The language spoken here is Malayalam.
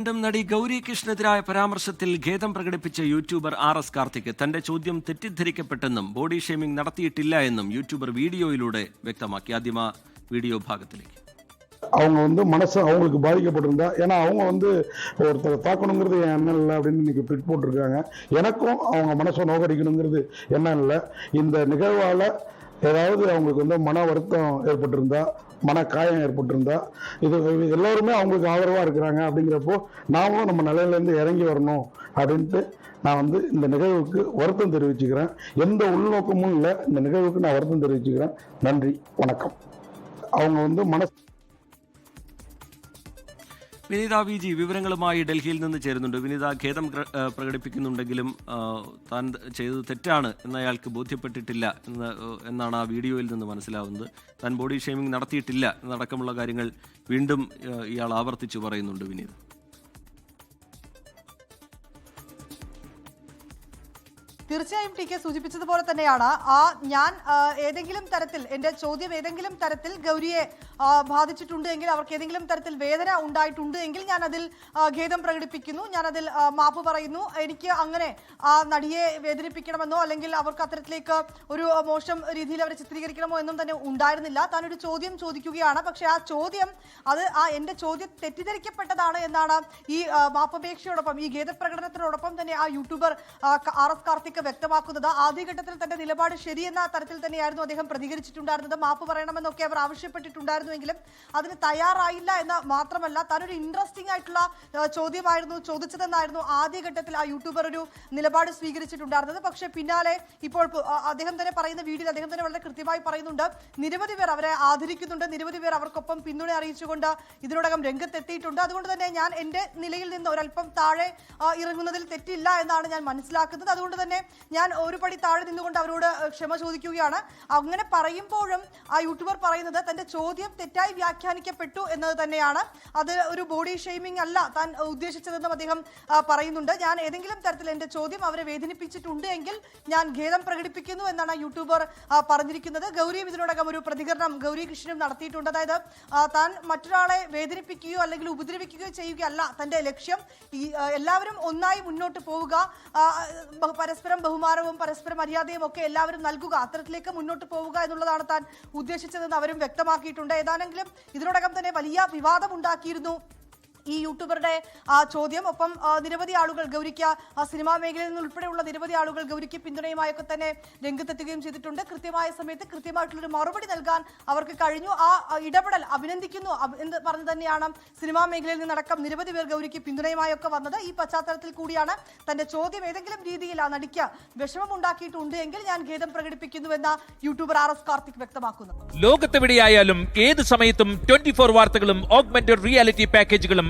വീണ്ടും നടി ഗൗരി കൃഷ്ണനെതിരായ പരാമർശത്തിൽ ഖേദം പ്രകടിപ്പിച്ച യൂട്യൂബർ ആർ എസ് കാർത്തിക് തന്റെ ചോദ്യം തെറ്റിദ്ധരിക്കപ്പെട്ടെന്നും ബോഡി ഷേമിംഗ് നടത്തിയിട്ടില്ല എന്നും യൂട്യൂബർ വീഡിയോയിലൂടെ വ്യക്തമാക്കി ആദ്യമ വീഡിയോ ഭാഗത്തിലേക്ക് அவங்க வந்து மனசு அவங்களுக்கு பாதிக்கப்பட்டிருந்தா ஏன்னா அவங்க வந்து ஒருத்தர் தாக்கணுங்கிறது என்ன இல்லை அப்படின்னு இன்னைக்கு ட்விட் போட்டிருக்காங்க எனக்கும் அவங்க மனசை நோக்கடிக்கணுங்கிறது என்ன இல்லை இந்த நிகழ்வால் ஏதாவது அவங்களுக்கு வந்து மன வருத்தம் ஏற்பட்டிருந்தா மன காயம் ஏற்பட்டிருந்தா இது எல்லோருமே எல்லாருமே அவங்களுக்கு ஆதரவாக இருக்கிறாங்க அப்படிங்கிறப்போ நாமளும் நம்ம நிலையிலேருந்து இறங்கி வரணும் அப்படின்ட்டு நான் வந்து இந்த நிகழ்வுக்கு வருத்தம் தெரிவிச்சுக்கிறேன். எந்த உள்நோக்கமும் இல்லை. இந்த நிகழ்வுக்கு நான் வருத்தம் தெரிவிச்சுக்கிறேன். நன்றி. வணக்கம். அவங்க வந்து மனசு വിനീത വി ജി വിവരങ്ങളുമായി ഡൽഹിയിൽ നിന്ന് ചേരുന്നുണ്ട്. വിനീത ഖേദം പ്ര- പ്രകടിപ്പിക്കുന്നുണ്ടെങ്കിലും താൻ ചെയ്തത് തെറ്റാണ് എന്നയാൾക്ക് ബോധ്യപ്പെട്ടിട്ടില്ല എന്ന് എന്നാണ് ആ വീഡിയോയിൽ നിന്ന് മനസ്സിലാവുന്നത്. താൻ ബോഡി ഷേമിംഗ് നടത്തിയിട്ടില്ല എന്നടക്കമുള്ള കാര്യങ്ങൾ വീണ്ടും ഇയാൾ ആവർത്തിച്ചു പറയുന്നുണ്ട് വിനീത. തീർച്ചയായും ടി കെ സൂചിപ്പിച്ചതുപോലെ തന്നെയാണ്. ആ ഞാൻ ഏതെങ്കിലും തരത്തിൽ എന്റെ ചോദ്യം ഏതെങ്കിലും തരത്തിൽ ഗൗരിയെ ബാധിച്ചിട്ടുണ്ട് എങ്കിൽ അവർക്ക് ഏതെങ്കിലും തരത്തിൽ വേദന ഉണ്ടായിട്ടുണ്ട് എങ്കിൽ ഞാൻ അതിൽ ഖേദം പ്രകടിപ്പിക്കുന്നു. ഞാൻ അതിൽ മാപ്പ് പറയുന്നു. എനിക്ക് അങ്ങനെ ആ നടിയെ വേദനിപ്പിക്കണമെന്നോ അല്ലെങ്കിൽ അവർക്ക് അത്തരത്തിലേക്ക് ഒരു മോശം രീതിയിൽ അവരെ ചിത്രീകരിക്കണമോ എന്നും തന്നെ ഉണ്ടായിരുന്നില്ല. താൻ ഒരു ചോദ്യം ചോദിക്കുകയാണ്. പക്ഷെ ആ ചോദ്യം അത് ആ എന്റെ ചോദ്യം തെറ്റിദ്ധരിക്കപ്പെട്ടതാണ് എന്നാണ് ഈ മാപ്പപേക്ഷയോടൊപ്പം ഈ ഖേദപ്രകടനത്തിനോടൊപ്പം തന്നെ ആ യൂട്യൂബർ ആർ എസ് കാർത്തിക് വ്യക്തമാക്കുന്നത് ആദ്യഘട്ടത്തിൽ തന്റെ നിലപാട് ശരിയെന്ന തരത്തിൽ തന്നെയായിരുന്നു അദ്ദേഹം പ്രതികരിച്ചിട്ടുണ്ടായിരുന്നത്. മാപ്പ് പറയണമെന്നൊക്കെ അവർ ആവശ്യപ്പെട്ടിട്ടുണ്ടായിരുന്നുവെങ്കിലും അതിന് തയ്യാറായില്ല എന്ന് മാത്രമല്ല താനൊരു ഇൻട്രസ്റ്റിംഗ് ആയിട്ടുള്ള ചോദ്യമായിരുന്നു ചോദിച്ചതെന്നായിരുന്നു ആദ്യഘട്ടത്തിൽ ആ യൂട്യൂബർ ഒരു നിലപാട് സ്വീകരിച്ചിട്ടുണ്ടായിരുന്നത്. പക്ഷെ പിന്നാലെ ഇപ്പോൾ അദ്ദേഹം തന്നെ പറയുന്ന വീഡിയോയിൽ അദ്ദേഹം തന്നെ വളരെ കൃത്യമായി പറയുന്നുണ്ട്. നിരവധി പേർ അവരെ ആദരിക്കുന്നുണ്ട്. നിരവധി പേർ അവർക്കൊപ്പം പിന്തുണ അറിയിച്ചുകൊണ്ട് ഇതിനോടകം രംഗത്തെത്തിയിട്ടുണ്ട്. അതുകൊണ്ട് തന്നെ ഞാൻ എന്റെ നിലയിൽ നിന്ന് ഒരല്പം താഴെ ഇറങ്ങുന്നതിൽ തെറ്റില്ല എന്നാണ് ഞാൻ മനസ്സിലാക്കുന്നത്. അതുകൊണ്ട് തന്നെ ഞാൻ ഒരു പടി താഴെ നിന്നുകൊണ്ട് അവരോട് ക്ഷമ ചോദിക്കുകയാണ്. അങ്ങനെ പറയുമ്പോഴും ആ യൂട്യൂബർ പറയുന്നത് തന്റെ ചോദ്യം തെറ്റായി വ്യാഖ്യാനിക്കപ്പെട്ടു എന്നത് തന്നെയാണ്. അത് ഒരു ബോഡി ഷെയ്മിംഗ് അല്ല താൻ ഉദ്ദേശിച്ചതെന്നും അദ്ദേഹം പറയുന്നുണ്ട്. ഞാൻ ഏതെങ്കിലും തരത്തിൽ എന്റെ ചോദ്യം അവരെ വേദനിപ്പിച്ചിട്ടുണ്ട് എങ്കിൽ ഞാൻ ഖേദം പ്രകടിപ്പിക്കുന്നു എന്നാണ് യൂട്യൂബർ പറഞ്ഞിരിക്കുന്നത്. ഗൗരിയും ഇതിനോടകം ഒരു പ്രതികരണം ഗൗരി കൃഷ്ണനും നടത്തിയിട്ടുണ്ട്. അതായത് താൻ മറ്റൊരാളെ വേദനിപ്പിക്കുകയോ അല്ലെങ്കിൽ ഉപദ്രവിക്കുകയോ ചെയ്യുകയല്ല തന്റെ ലക്ഷ്യം. ഈ എല്ലാവരും ഒന്നായി മുന്നോട്ട് പോവുക. ആ, ബഹു- ബഹുമാനവും പരസ്പര മര്യാദയും ഒക്കെ എല്ലാവരും നൽകുക. അത്തരത്തിലേക്ക് മുന്നോട്ട് പോവുക എന്നുള്ളതാണ് താൻ ഉദ്ദേശിച്ചതെന്ന് അവരും വ്യക്തമാക്കിയിട്ടുണ്ട്. ഏതാണെങ്കിലും ഇതിനോടകം തന്നെ വലിയ വിവാദമുണ്ടാക്കിയിരുന്നു. ഈ യൂട്യൂബറുടെ ആ ചോദ്യം. ഒപ്പം നിരവധി ആളുകൾ ഗൗരിക്ക് ആ സിനിമാ മേഖലയിൽ നിന്ന് ഉൾപ്പെടെയുള്ള നിരവധി ആളുകൾ ഗൗരിക്ക് പിന്തുണയുമായൊക്കെ തന്നെ രംഗത്തെത്തുകയും ചെയ്തിട്ടുണ്ട്. കൃത്യമായ സമയത്ത് കൃത്യമായിട്ടുള്ളൊരു മറുപടി നൽകാൻ അവർക്ക് കഴിഞ്ഞു. ആ, ഇടപെടൽ അഭിനന്ദിക്കുന്നു. എന്ന് പറഞ്ഞു തന്നെയാണ് സിനിമാ മേഖലയിൽ നിന്നടക്കം നിരവധി പേർ ഗൗരിക്ക് പിന്തുണയുമായൊക്കെ വന്നത്. ഈ പശ്ചാത്തലത്തിൽ കൂടിയാണ് തന്റെ ചോദ്യം ഏതെങ്കിലും രീതിയിൽ ആ നടിക്ക് വിഷമമുണ്ടാക്കിയിട്ടുണ്ട് എങ്കിൽ ഞാൻ ഖേദം പ്രകടിപ്പിക്കുന്നുവെന്ന യൂട്യൂബർ ആർ എസ് കാർത്തിക് വ്യക്തമാക്കുന്നു. ലോകത്തെവിടെയായാലും ഏത് സമയത്തും ട്വന്റി ഫോർ വാർത്തകളും ഓഗ്മെന്റഡ് റിയാലിറ്റി പാക്കേജുകളും